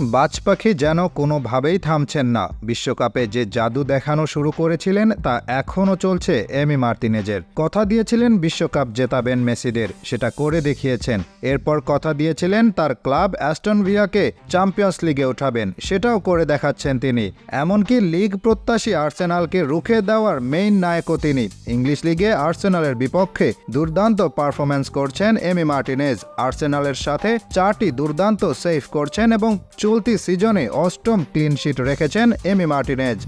বাজ পাখি যেন কোনোভাবেই থামছেন না। বিশ্বকাপে যে জাদু দেখানো শুরু করেছিলেন, তা এখনও চলছে এমি মার্টিনেজের। কথা দিয়েছিলেন বিশ্বকাপ জেতাবেন মেসিদের, সেটা করে দেখিয়েছেন। এরপর কথা দিয়েছিলেন তার ক্লাব অ্যাস্টন ভিয়াকে চ্যাম্পিয়ন্স লিগে ওঠাবেন, সেটাও করে দেখাচ্ছেন তিনি। এমনকি লিগ প্রত্যাশী আর্সেনালকে রুখে দেওয়ার মেইন নায়কও তিনি। ইংলিশ লিগে আর্সেনালের বিপক্ষে দুর্দান্ত পারফরম্যান্স করছেন এমি মার্টিনেজ। আর্সেনালের সাথে চারটি দুর্দান্ত সেভ করছেন এবং চলতি সিজনে অষ্টম ক্লিনশিট রেখেছেন এমি মার্টিনেজ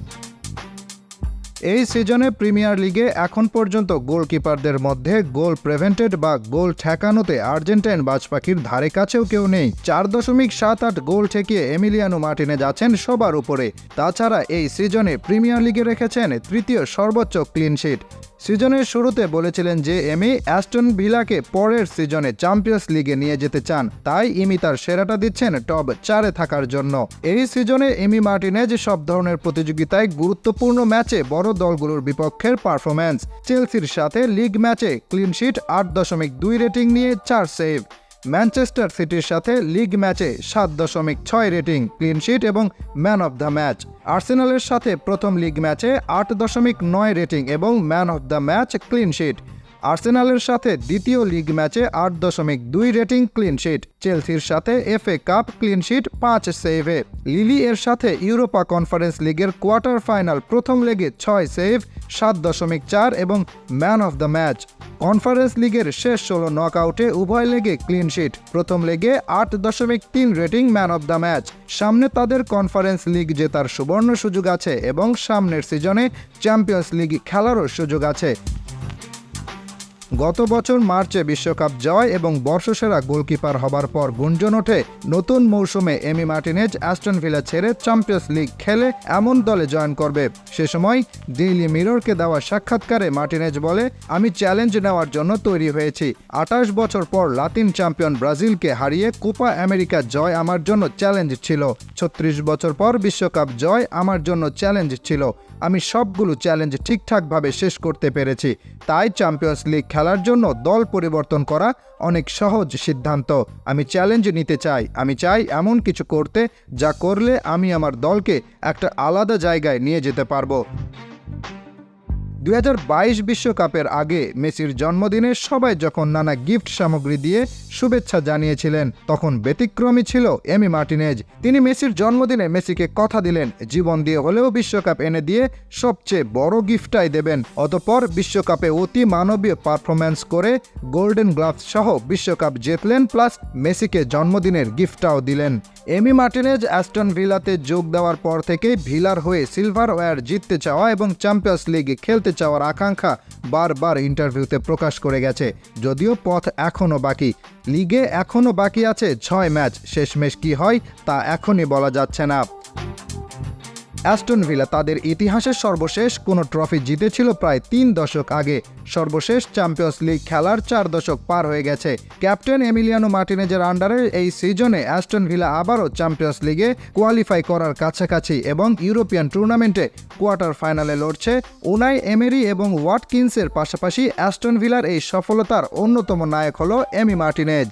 এই সিজনে প্রিমিয়ার লিগে এখন পর্যন্ত গোলকিপারদের মধ্যে গোল প্রেভেন্টেড বা গোল ঠেকানোতে আর্জেন্টাইন বাজপাখির ধারে কাছেও কেউ নেই। চার দশমিক সাত আট গোল ঠেকিয়ে এমিলিয়ানো মার্টিনে যাচ্ছেন সবার উপরে। তাছাড়া এই সিজনে প্রিমিয়ার লিগে রেখেছেন তৃতীয় সর্বোচ্চ ক্লিনশিট সিজনের শুরুতে বলেছিলেন যে এমি অ্যাস্টন ভিলাকে পরের সিজনে চ্যাম্পিয়ন্স লিগে নিয়ে যেতে চান। তাই ইমি তার সেরাটা দিচ্ছেন টপ চারে থাকার জন্য। এই সিজনে এমি মার্টিনেজ সব ধরনের প্রতিযোগিতায় গুরুত্বপূর্ণ ম্যাচে বড় দলগুলোর বিপক্ষের পারফরম্যান্স। চেলসির সাথে লিগ ম্যাচে ক্লিনশিট আট দশমিক দুই রেটিং নিয়ে চার সেভ। ম্যানচেস্টার সিটির সাথে লিগ ম্যাচে সাত দশমিক ছয় রেটিং ক্লিনশিট এবং ম্যান অব দ্য ম্যাচ। আর্সেনালের সাথে প্রথম লিগ ম্যাচে আট দশমিক নয় রেটিং এবং man of the match clean sheet আর্সেনালের সাথে দ্বিতীয় লিগ ম্যাচে আট দশমিক দুই রেটিং ক্লিনশিট চেলসির সাথে এফএ কাপ ক্লিনশিট পাঁচ সেভে। লিলি এর সাথে ইউরোপা কনফারেন্স লিগের কোয়ার্টার ফাইনাল প্রথম লেগে ছয় সেভ, সাত দশমিক চার এবং man of the match. Conference লিগের শেষ ষোলো নকআউটে উভয় লেগে ক্লিনশিট প্রথম লেগে আট দশমিক তিন rating man of the match. সামনে তাদের কনফারেন্স লিগ জেতার সুবর্ণ সুযোগ আছে এবং সামনের সিজনে চ্যাম্পিয়ন্স লিগ খেলারও সুযোগ আছে। গত বছর মার্চে বিশ্বকাপ জয় এবং বর্ষসেরা গোলকিপার হবার পর গুঞ্জন ওঠে নতুন মৌসুমে এমি মার্টিনেজ অ্যাস্টন ভিলা ছেড়ে চ্যাম্পিয়ন্স লিগ খেলে এমন দলে জয়েন করবে। সে সময় ডেইলি মিররকে দেওয়া সাক্ষাৎকারে মার্টিনেজ বলে, আমি চ্যালেঞ্জ নেওয়ার জন্য তৈরি হয়েছি। আঠাশ বছর পর লাতিন চ্যাম্পিয়ন ব্রাজিলকে হারিয়ে কোপা আমেরিকা জয় আমার জন্য চ্যালেঞ্জ ছিল। ছত্রিশ বছর পর বিশ্বকাপ জয় আমার জন্য চ্যালেঞ্জ ছিল। আমি সবগুলো চ্যালেঞ্জ ঠিকঠাকভাবে শেষ করতে পেরেছি। তাই চ্যাম্পিয়ন্স লিগ খেলার জন্য দল পরিবর্তন করা অনেক সহজ সিদ্ধান্ত। আমি চ্যালেঞ্জ নিতে চাই। আমি চাই এমন কিছু করতে যা করলে আমি আমার দলকে একটা আলাদা জায়গায় নিয়ে যেতে পারব। দুই বিশ্বকাপের আগে মেসির জন্মদিনে সবাই যখন নানা গিফট সামগ্রী দিয়ে শুভেচ্ছা জানিয়েছিলেন, তখন ব্যতিক্রমী ছিল এমি মার্টিনেজ। তিনি মেসির জন্মদিনে মেসিকে কথা দিলেন, জীবন দিয়ে হলেও বিশ্বকাপ এনে দিয়ে সবচেয়ে বড় গিফটটাই দেবেন। অতপর বিশ্বকাপে অতি মানবীয় পারফরম্যান্স করে গোল্ডেন গ্লাভস সহ বিশ্বকাপ জিতলেন, প্লাস মেসিকে জন্মদিনের গিফটটাও দিলেন। এমি মার্টিনেজ অ্যাস্টন ভিলাতে যোগ দেওয়ার পর থেকেই ভিলার হয়ে সিলভার ওয়্যার জিততে চাওয়া এবং চ্যাম্পিয়ন্স লিগে খেলতে চাওয়ার আকাঙ্ক্ষা বারবার ইন্টারভিউতে প্রকাশ করে গেছে, যদিও পথ এখনও বাকি। লিগে এখনও বাকি আছে ছয় ম্যাচ, শেষমেশ কি হয় তা এখনই বলা যাচ্ছে না। অ্যাস্টন ভিলা তাদের ইতিহাসের সর্বশেষ কোনো ট্রফি জিতেছিল প্রায় তিন দশক আগে। সর্বশেষ চ্যাম্পিয়ন্স লিগ খেলার চার দশক পার হয়ে গেছে। ক্যাপ্টেন এমিলিয়ানো মার্টিনেজের আন্ডারে এই সিজনে অ্যাস্টন ভিলা আবারও চ্যাম্পিয়ন্স লিগে কোয়ালিফাই করার কাছাকাছি এবং ইউরোপিয়ান টুর্নামেন্টে কোয়ার্টার ফাইনালে লড়ছে উনাই এমেরি এবং ওয়াটকিন্সের পাশাপাশি অ্যাস্টন ভিলার এই সফলতার অন্যতম নায়ক হল এমি মার্টিনেজ।